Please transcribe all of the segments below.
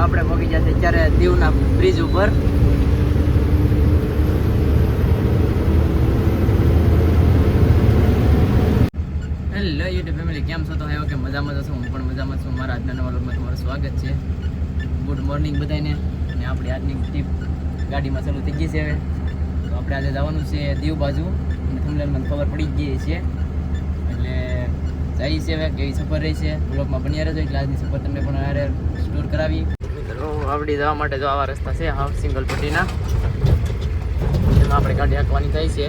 આપણે પહોંચી જશે અત્યારે દીવના બ્રિજ ઉપર. હેલો યુટ્યુબ ફેમિલી કેમ છો? તો આવ્યો કે મજામાં જશો હું પણ મજામાં છું. મારા આજના નવા લોકમાં તમારું સ્વાગત છે. ગુડ મોર્નિંગ બધાને અને આપણી આજની ટ્રીપ ગાડીમાં ચાલુ થઈ ગઈ છે હવે. તો આપણે આજે જવાનું છે દીવ બાજુ. અને તમને મને ખબર પડી ગઈ છે. એટલે જઈ છે હવે, કેવી સફર રહી છે. બ્લોગમાં બની રહેજો. એટલે આજની સફર તમને પણ હારે સ્ટોર કરાવી. આવડી જવા માટે જો આવા રસ્તા છે હાફ સિંગલ પટ્ટીના એમાં આપણે ગાડી હાંકવાની થાય છે.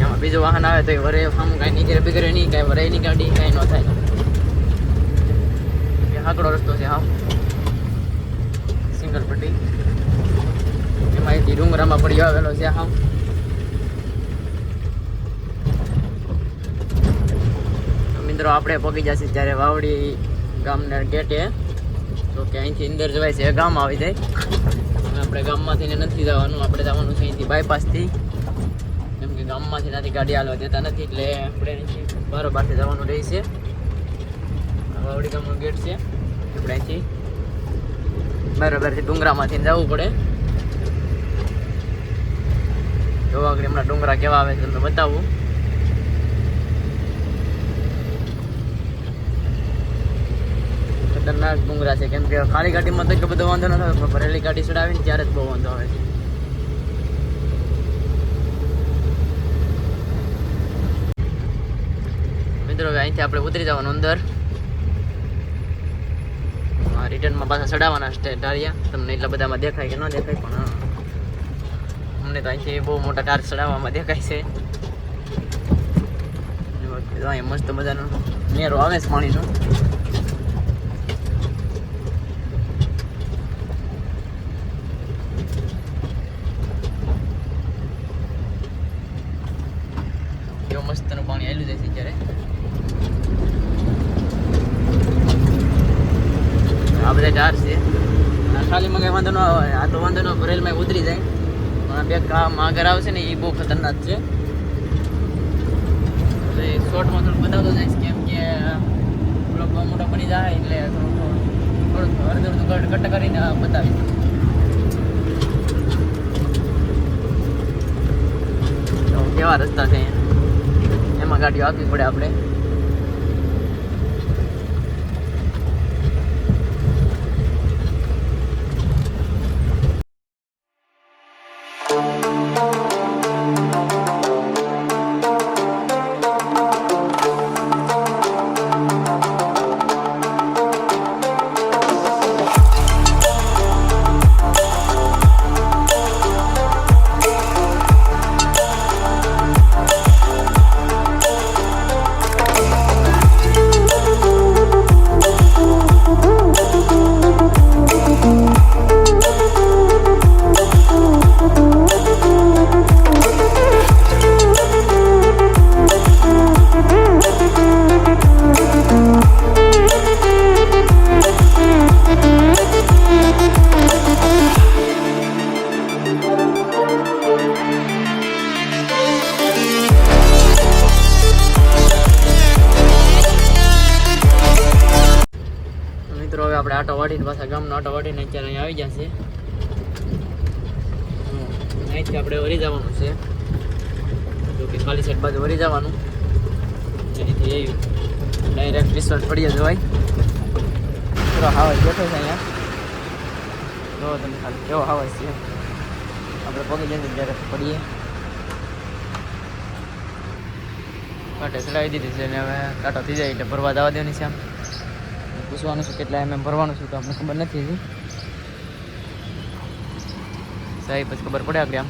એમાં બીજું વાહન આવે તો એ વરે આમ કાંઈ નીકળે, બિગડે નહીં, કાંઈ વરે ની ગાડી, કાંઈ ન થાય. હાકડો રસ્તો છે હાફ સિંગલ પટ્ટી એમાં એથી ડુંગરામાં પડ્યો આવેલો છે હાફ મિત્રો, આપણે પગી જશે ત્યારે વાવડી ગામના ગેટે તો કે અહીંથી અંદર જવાય છે, ગામ આવી જાય. આપણે ગામમાંથી નથી જવાનું, આપણે જવાનું છે અહીંથી બાયપાસથી કેમ કે ગામમાંથી ત્યાંથી ગાડી હાલવા દેતા નથી, એટલે આપણે અહીંથી બારોબારથી જવાનું રહેશે છે. વાવડી ગામનો ગેટ છે. આપણે અહીંથી બરાબરથી ડુંગરામાંથી જવું પડે. જો આગળ હમણાં ડુંગરા કેવા આવે છે, તમને બતાવું. ખતરનાક ડુંગરા છે. કેમ કે ખાલી ગાડીમાં તો એટલો બધો વાંધો ન થાય ભરેલી ગાડી ચડાવી ને ત્યારે જ બહુ વાંધો આવે મિત્રો અહીંથી આપણે ઉતરી જવાનું અંદર. રિટર્નમાં પાછા ચડાવવાના છે ટારિયા તમને એટલા બધામાં દેખાય કે ન દેખાય, પણ અમને તો અહીંથી બહુ મોટા ટાર ચડાવવામાં દેખાય છે. મસ્ત મજાનો નેરો આવે છે પાણીનો એવું મસ્તનું પાણી આવેલું જાય છે ત્યારે આ બધા ટાર છે આ ખાલીમાં કઈ વાંધો ન આવે આ તો વાંધો ન ભરેલમાં ઉતરી જાય પણ આ બે આગળ આવશે ને એ બહુ ખતરનાક છે. એટલે શોર્ટમાં થોડું બતાવતો જઈશ કેમ કે બહુ મોટો બની જાય એટલે થોડું થોડું અડધું અડધું કટ કરીને બતાવીશ. કેવા રસ્તા છે? એમાં ગાડીઓ આપવી પડે આપણે. મિત્રો હાવસ બેઠો છે અહીંયા. જો તમે ખાલી કેવો હાવસ છે. આપણે પગી જઈને જ્યારે પડીએ. કાંટે ચડાવી દીધી છે ને હવે કાંટો થઈ જાય એટલે ભરવા જવા દેવાની છે આમ. પૂછવાનું છે કેટલા એમ એમ ભરવાનું છું તો આપણે ખબર નથી હજી. સાહેબ, પછી ખબર પડે આગળ આમ.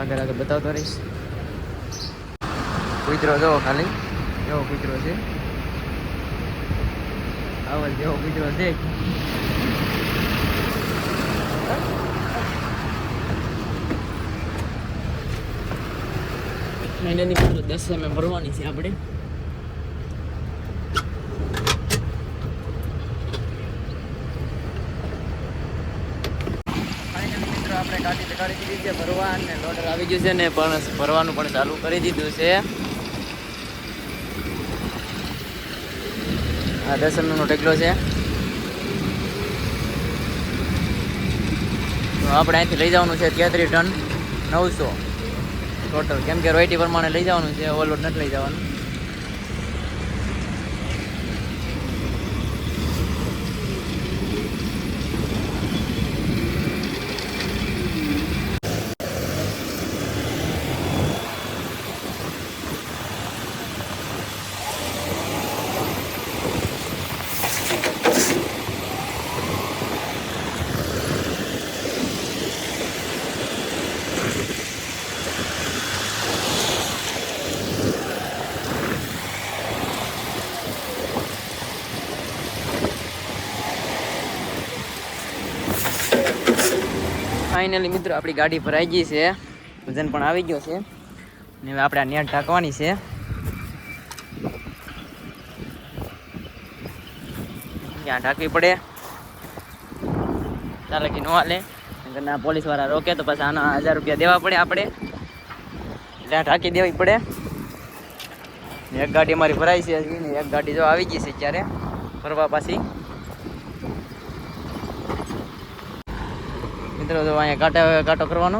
આગળ આગળ બતાવતો રહીશ. કૂતરો જો ખાલી. એવો કૂતરો છે. આવો જેવો કૂતરો છે. મહિનાની મિત્રો દસ એમ ભરવાની છે આપણે. મિત્રો આપણે ગાડી કાઢી દીધી છે ભરવા અને લોડર આવી ગયું છે ને પણ ભરવાનું પણ ચાલુ કરી દીધું છે. આ દર્શનનો ટેકલો છે. આપણે અહીંથી લઈ જવાનું છે તેત્રીસ ટન નવસો. ટોટલ કેમ કે રોયટી પ્રમાણે લઈ જવાનું છે ઓવરલોડ નથી લઈ જવાનું. ફાઇનલી મિત્રો, આપણી ગાડી ભરાઈ ગઈ છે. વજન પણ આવી ગયો છે. ને હવે આપણે આ નેટ ઢાંકવાની છે. ત્યાં ઢાંકવી પડે. ચાલે કે નો હાલે. ના પોલીસવાળા રોકે તો પછી આના હજાર રૂપિયા દેવા પડે આપણે. ત્યાં ઢાંકી દેવી પડે. એક ગાડી અમારી ભરાઈ છે એક ગાડી જો આવી ગઈ છે અત્યારે. ફરવા પાછી. મિત્રો તો અહીંયા કાંટો કાંટો કરવાનો.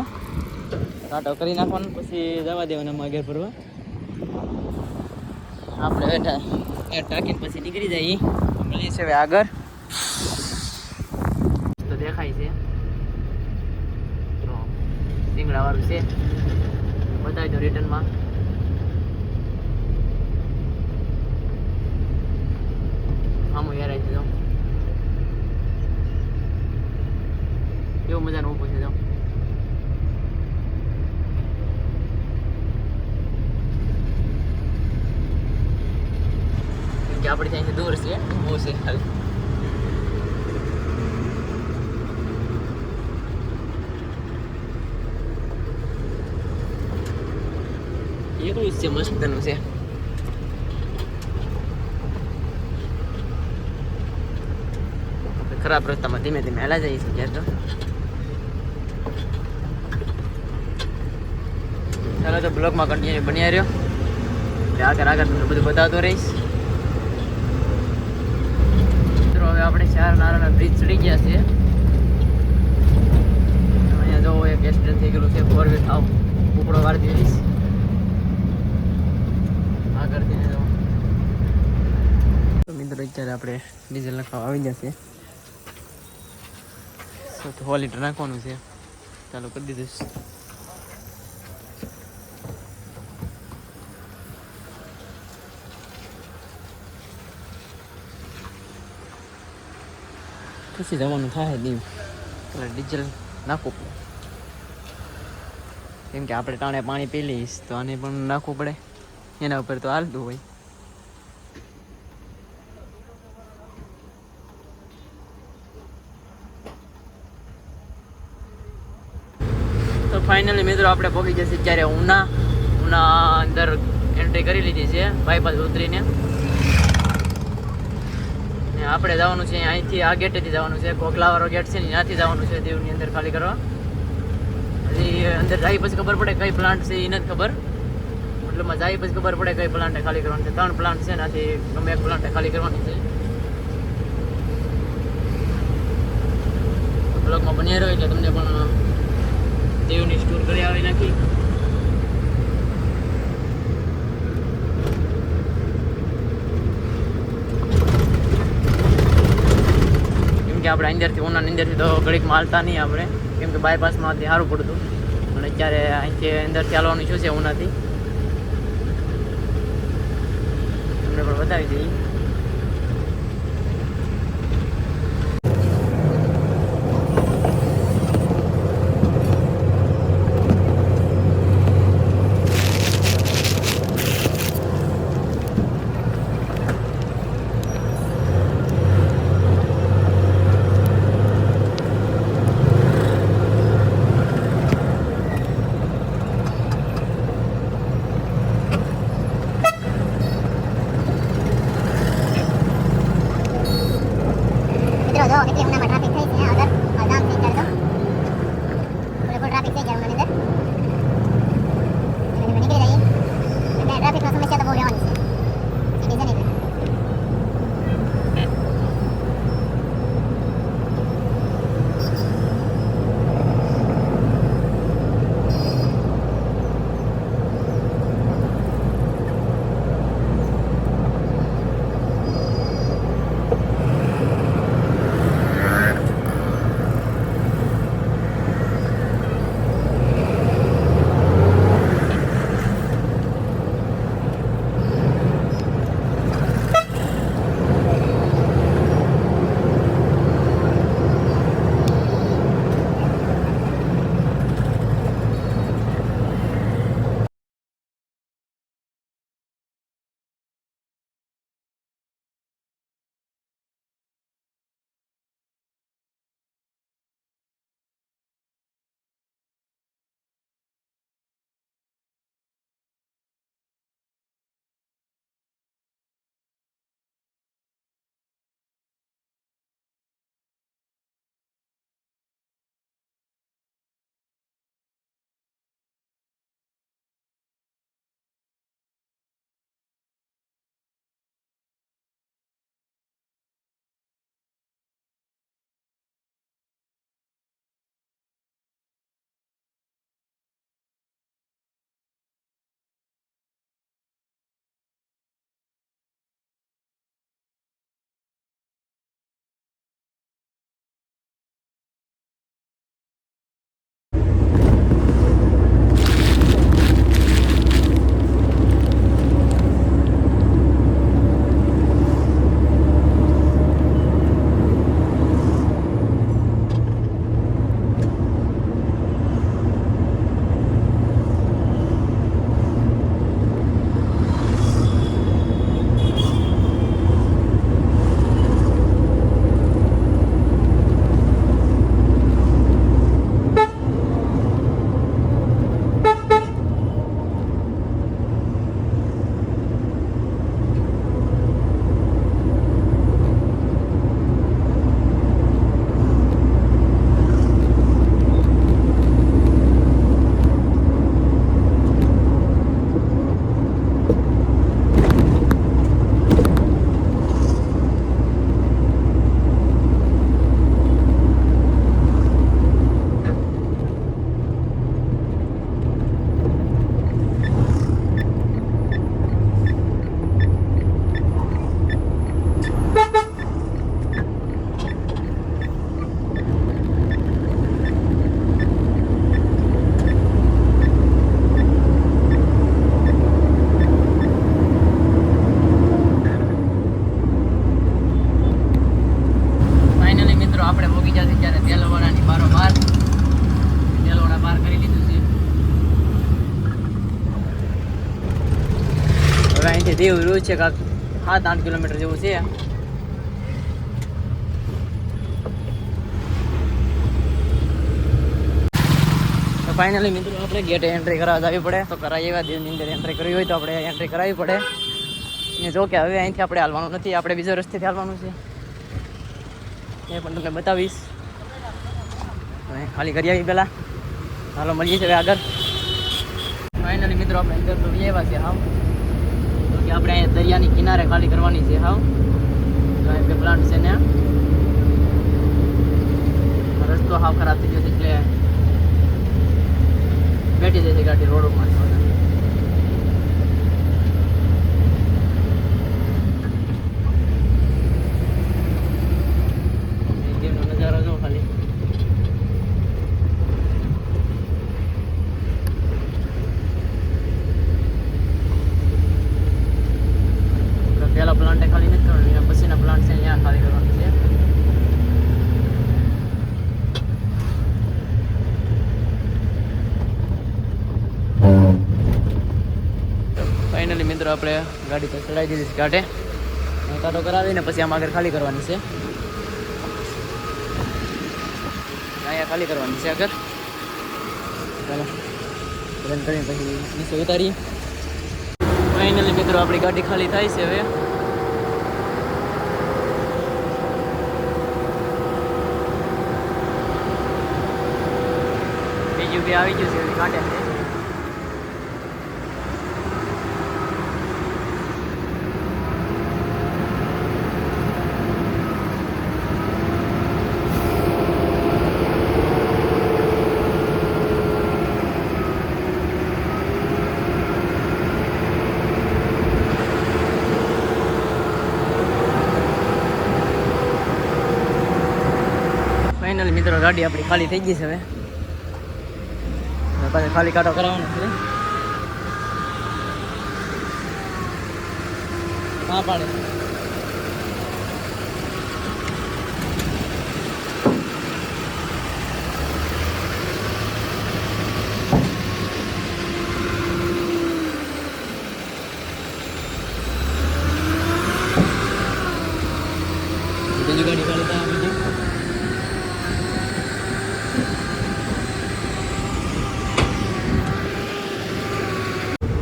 કાંટો કરી નાખવાનો, પછી જવા દેવાનો આમાં આગળ ફરવા. આપણે બેઠા ટાંકીને પછી નીકળી જઈએ. મળીએ છે હવે આગળ. તો દેખાય છે. સિંગડા વાળું છે. બતાવી દો રિટર્નમાં. આમ યાર આવી જાઓ કેવું મજાનું ઊભું છે જો કે આપણે ત્યાંથી દૂર છે બહુ છે ખાલી એકલું જ છે મસ્તનું છે. ખરાબ રસ્તામાં ધીમે ધીમે હેલા છીએ ક્યારે તો. ચાલો તો બ્લોગમાં કન્ટિન્યુ બન્યા રહ્યો. એટલે આગળ આગળ તમને બધું બતાવતો રહીશ. મિત્રો, હવે આપણે ચાર નારાયણ બ્રિજ ચડી ગયા છે. અહીંયા જો એક એક્સિડન્ટ થઈ ગયેલું છે ફોર વ્હીલ આવ ઉપડો વાર દીધીશ આગળથી જો. તો મિત્રો, અત્યારે આપણે ડીઝલ નાખવા આવી ગયા છે. સો લીટર નાખવાનું છે. ચાલો કરી દીધું પછી જવાનું થાય દીવ એટલે ડીઝલ નાખવું પડે કેમ કે આપણે ટાણે પાણી પી લઈશ તો આને પણ નાખવું પડે એના ઉપર તો હાલતું હોય તો ફાઇનલી મિત્રો આપણે પહોંચી જશે ત્યારે ઉના ઉના અંદર એન્ટ્રી કરી લીધી છે બાયપાસ ઉતરીને. આપણે જવાનું છે અહીંથી આ ગેટેથી જવાનું છે. કોકલાવાળો ગેટ છે ને ત્યાંથી જવાનું છે દીવની અંદર ખાલી કરવા. હજી અંદર જાય પછી ખબર પડે કઈ પ્લાન્ટ છે એ નથી ખબર. મતલબમાં જાય પછી ખબર પડે કઈ પ્લાન્ટ ખાલી કરવાનું છે. ત્રણ પ્લાન્ટ છે એનાથી ગમે એક પ્લાન્ટ ખાલી કરવાની છે. બ્લોગમાં બન્યા રહ્યો એટલે તમને પણ દેવની સ્ટોર કરી આવી નાખી કેમ કે આપણે અંદરથી ઉનાની અંદરથી તો ઘડીક માલતા નહીં આપણે. કેમ કે બાયપાસમાંથી સારું પડતું. અને અત્યારે અહીંથી અંદર ચાલવાનું શું છે ઉનાથી? તમને પણ બતાવી દઈએ. મિત્રો જો કેટલી હમણાં ટ્રાફિક થઈ દેવ રહ્યું છે કાંક સાત, આઠ કિલોમીટર જેવું છે. ફાઇનલી મિત્રો આપણે ગેટ એન્ટ્રી કરાવવા જવી પડે. તો કરાવી એવા દેવની અંદર એન્ટ્રી કરવી હોય તો આપણે એન્ટ્રી કરાવવી પડે. ને જો કે હવે અહીંથી આપણે હાલવાનું નથી, આપણે બીજો રસ્તેથી હાલવાનું છે. એ પણ તમને બતાવીશ. ખાલી કરી આવી પહેલાં. હાલો, મળીએ છીએ આગળ. ફાઇનલી મિત્રો આપણે અંદર તો એવા છે હાવ તો કે આપણે દરિયાની કિનારે ખાલી કરવાની છે, હાવ. તો એમ બે પ્લાન્ટ છે ને. રસ્તો હાવ ખરાબ થઈ ગયો છે, એટલે બેઠી જાય છે ગાડી રોડ ઉપર જેનો નજારો જો ખાલી તો પેલા પ્લાન્ટ ખાલી નથી કરવાનું એના પછીના પ્લાન્ટ છે અહીંયા ખાલી કરવાનું છે ફાઇનલી મિત્રો આપણે ગાડી તો ચડાવી દીધી છે ઘાટે કાંટો કરાવીને પછી આમ આગળ ખાલી કરવાની છે. અહીંયા ખાલી કરવાની છે આગળ. ચાલો રન કરીને પછી નીચે ઉતારીએ. ફાઇનલી મિત્રો, આપણી ગાડી ખાલી થાય છે હવે. બીજું બી આવી ગયું છે હવે કાંટે છે ફાઇનલ મિત્રો ગાડી આપણી ખાલી થઈ ગઈ છે હવે. હવે ખાલી કાંટો કરાવવાનો છે. હા પાડે બીજી ગાડી ખાલી થાય બીજી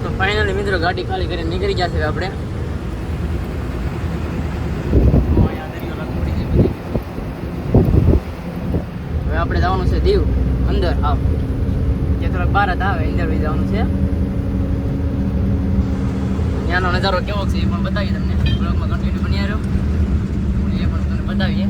તો ફાઇનલી મિત્રો ગાડી ખાલી કરીને નીકળી છે આપણે. હવે આપણે જવાનું છે દીવ, અંદર આવ. જે થોડાક બહાર જ આવે અંદર બી જવાનું છે. ત્યાંનો નજારો કેવો છે એ પણ બતાવીએ તમને. બ્લોગમાં કન્ટિન્યુ બની રહ્યો એ પણ તમને બતાવીએ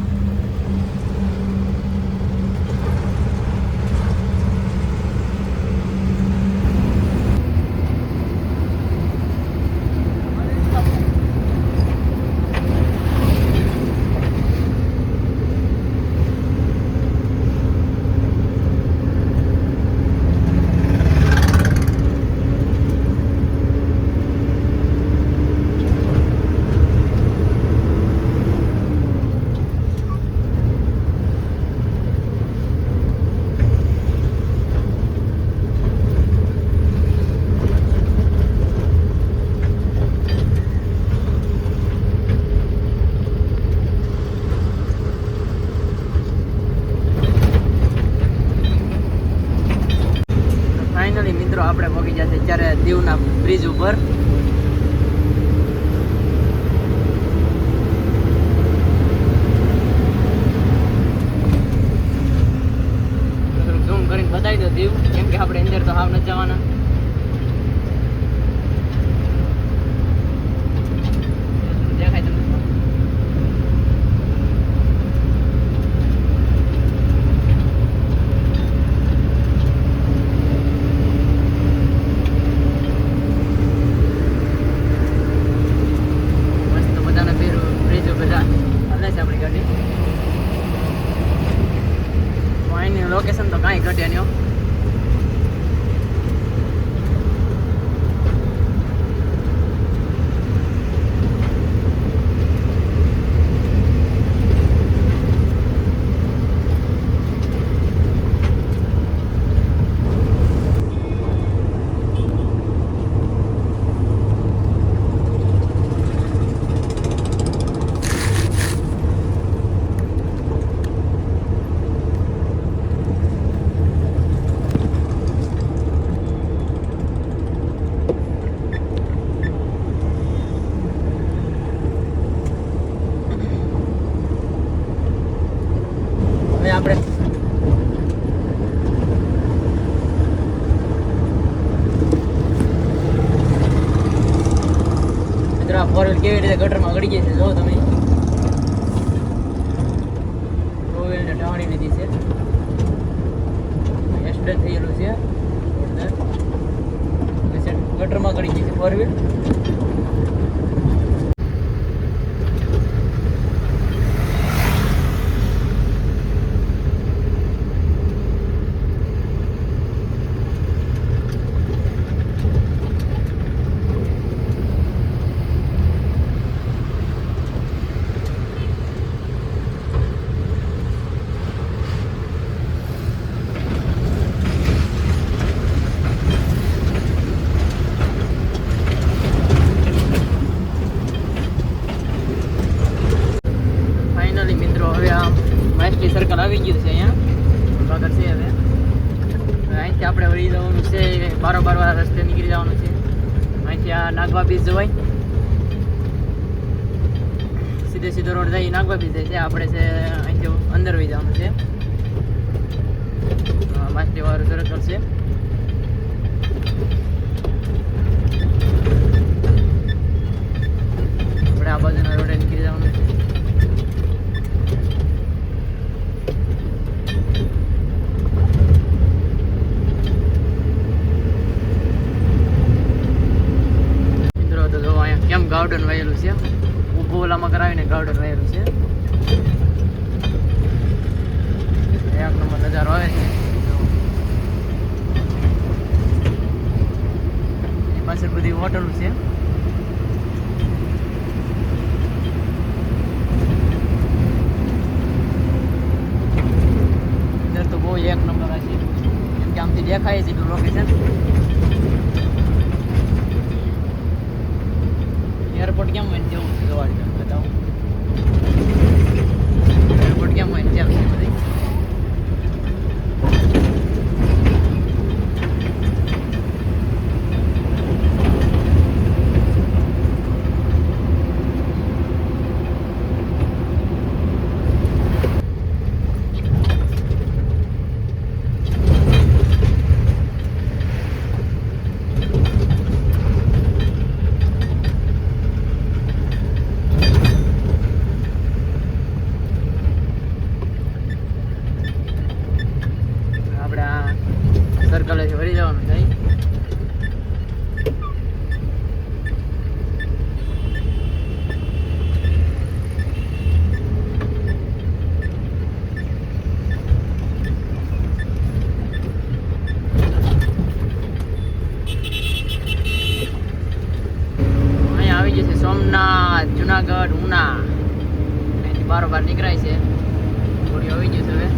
ફાઇનલી મિત્રો આપણે પહોંચી ગયા છે અત્યારે દીવના બ્રિજ ઉપર કેવી રીતે ગટરમાં ગળી ગઈ છે, જો તમે. વ્હીલને ટાણી લીધી છે. એક્સિડન્ટ થયેલું છે. ગટરમાં ગળી ગઈ છે ફોર વ્હીલ ફાઇનલી મિત્રો હવે આ માસ્ટરી સર્કલ આવી ગયું છે અહીંયા સ્વાગત છે હવે હવે અહીંથી આપણે વળી જવાનું છે બારોબાર વાળા રસ્તે નીકળી જવાનું છે અહીંથી આ નાગવા બીચ જવાય સીધે સીધો રોડ જાય નાગવા બી જાય છે. આપણે છે અહીંથી અંદર વહી જવાનું છે. માછલી વાળું કરશે છે. આપણે આ બાજુના રોડે નીકળી જવાનું છે. તો જો અહીંયા કેમ ગાર્ડન વાયેલું છે? ઊભું ઓલામાં કરાવીને ગાર્ડન વાયેલું છે. એક નંબર નજારો આવે છે. પાછળ બધી હોટલો છે. તો બહુ એક નંબર હશે. કેમ કે આમથી દેખાય છે લોકેશન એરપોર્ટ કેમ હોય જવું જોવા બતાવું. એરપોર્ટ કેમ હોય છે? બધી આપણે આ સર્કલે વળી જવાનું થાય અહીંયા આવી જશે સોમનાથ જુનાગઢ ઉના અહીંથી બારોબાર નીકળાય છે થોડી આવી જશે હવે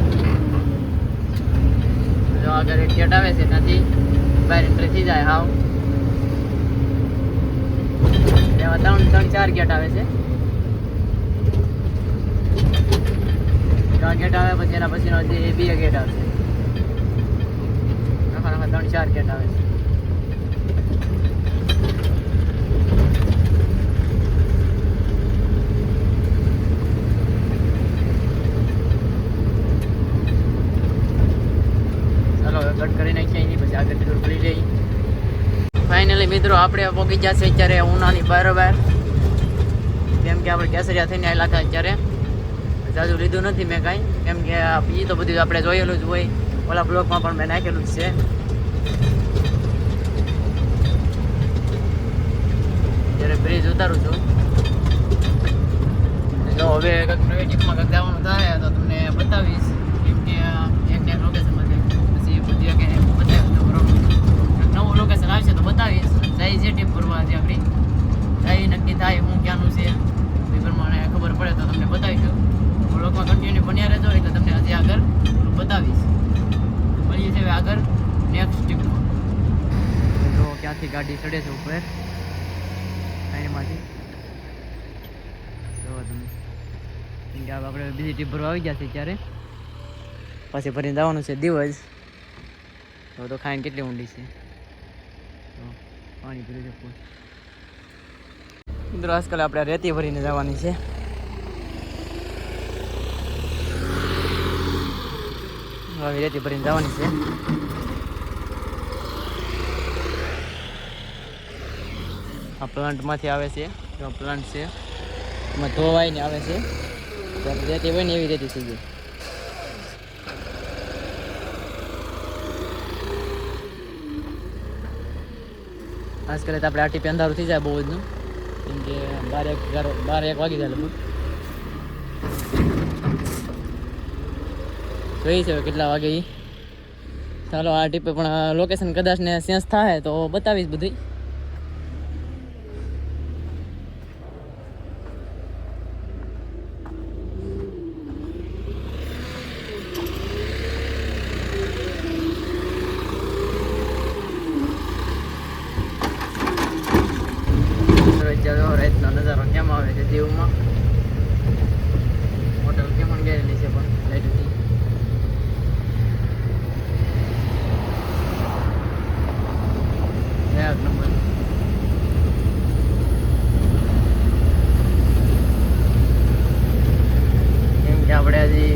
જો આગળ એક ગેટ આવે છે ત્યાંથી બહાર એન્ટ્રી થઈ જાય હાવ એમાં ત્રણ ત્રણ ચાર ગેટ આવે છે ત્રણ ગેટ આવે પછી એના પછીનો જે બે ગેટ આવશે નખા નખા ત્રણ ચાર ગેટ આવે છે ચાલો હવે કટ કરી નાખીએ અહીંથી પછી આગળ દૂર કરી લઈ ફાઇનલી મિત્રો, આપણે પહોંચી જશે અત્યારે ઉનાની બરોબર કેમ કે આપણે કેસરિયા થઈને આવેલા હતા અત્યારે. જાજુ લીધું નથી મેં કાંઈ. કેમ કે આ એ તો બધું આપણે જોયેલું જ હોય. ઓલા બ્લોકમાં પણ મેં નાખેલું જ છે. જ્યારે બ્રિજ ઉતારું છું. જો હવે કંઈક પ્રાઇવેટમાં કંઈક જવાનું થાય તો તમને બતાવીશ કેમ કે એક ને એક લોકેશનમાં છે પછી એ બધી કે બતાવીશ તો બરોબર કંઈક નવું લોકેશન આવશે તો બતાવીશ. જાય છે ટીપ ફરવા જે આપણી. જાય નક્કી થાય હું ક્યાંનું છે. એ પ્રમાણે ખબર પડે તો તમને બતાવીશું. બ્લોગમાં કન્ટિન્યુ બન્યા રહેજો એટલે તમને હજી આગળ બતાવીશ. મળીએ છીએ આગળ નેક્સ્ટ ટીપમાં જો ક્યાંથી ગાડી ચડે છે ઉપર. એમાંથી જો તમે. આપણે બીજી ટીપ ભરવા આવી ગયા છે ત્યારે. પછી ફરીને જવાનું છે દિવસ. તો તો ખાઈને કેટલી ઊંડી છે. તો પાણી પીરું છે ફૂલ આજકાલ આપણે રેતી ભરીને જવાની છે. હવે રેતી ભરીને જવાની છે. આ પ્લાન્ટમાંથી આવે છે. પ્લાન્ટ છે. એમાં ધોવાઈને આવે છે. ત્યારે રેતી હોય ને એવી રેતી થઈ જાય ખાસ કરીને આપણે આ ટીપે અંધારું થઈ જાય બહુ જ કેમ કે બાર એક અગિયાર બાર એક વાગી જાય લગભગ. જોઈ છે કેટલા વાગે ચાલો આ ટીપે પણ લોકેશન કદાચ ને સેન્સ થાય તો બતાવીશ બધી ચાલો રાતનો નજારો કેમ આવે છે દીવમાં હોટલ કેમ પણ ગયેલી છે પણ લાઈટથી એક નંબર કેમ કે આપણે હજી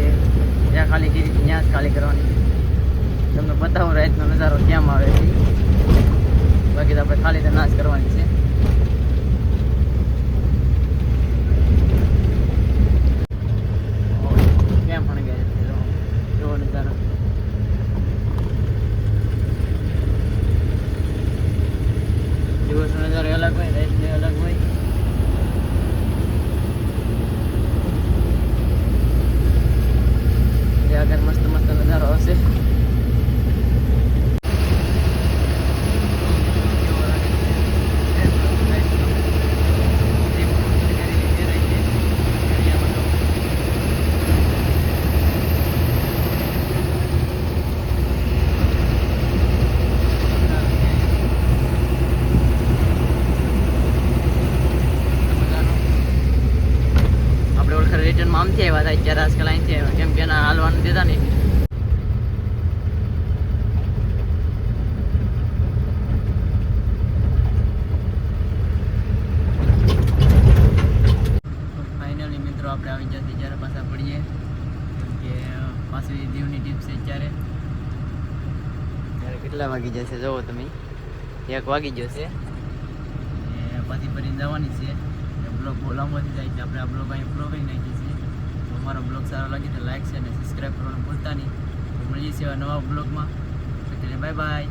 જ્યાં ખાલી કરી ત્યાં જ ખાલી કરવાની તમને બતાવું રાતનો નજારો કેમ આવે છે. બાકી તો આપણે ખાલી તો ના જ કરવાની છે કેમ પણ ગયા છે જો જોવો નજારો દિવસનો નજારો અલગ હોય રાતનો અલગ હોય જે આગળ મસ્ત મસ્ત નજારો આવશે આપણે ઓળખા આમથી આવ્યા હતા અત્યારે આજકાલ અહીંથી આવ્યા? કેમ કે એના હાલવાનું દેતા નહીં. ફાઇનલી મિત્રો આપણે આવી જતી જ્યારે પાછા પડીએ કે પાછી દીવની ટીપ છે ત્યારે ત્યારે કેટલા વાગી જશે જુઓ તમે? એક વાગી જશે પછી પાછી ફરીને જવાની છે. બ્લોગ લાંબો થઈ જાય એટલે આપણે આ બ્લોગ અહીં નાખીએ. અમારો બ્લોગ સારો લાગે તો લાઇક છે અને સબસ્ક્રાઈબ કરવાનું ભૂલતા નહીં. મળીએ છીએ નવા બ્લોગમાં. Bye bye